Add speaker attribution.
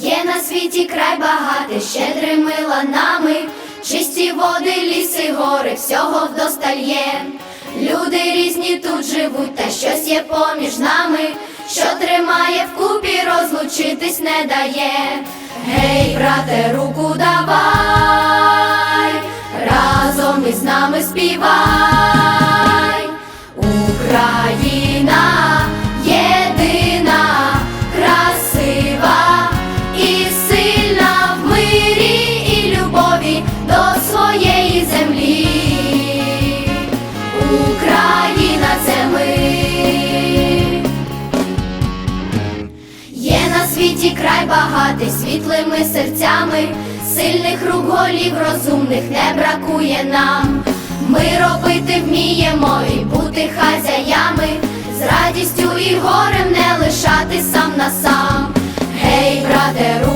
Speaker 1: Є на світі край багатий, щедрими ланами, чисті води, ліси, гори, всього вдосталь є. Люди різні тут живуть, та щось є поміж нами, що тримає вкупі, розлучитись не дає. Гей, брате, руку давай, разом із нами співай. На світі край багатий світлими серцями, сильних рук голів розумних не бракує нам. Ми робити вміємо і бути хазяями, з радістю і горем не лишати сам на сам. Гей, брате, руку давай.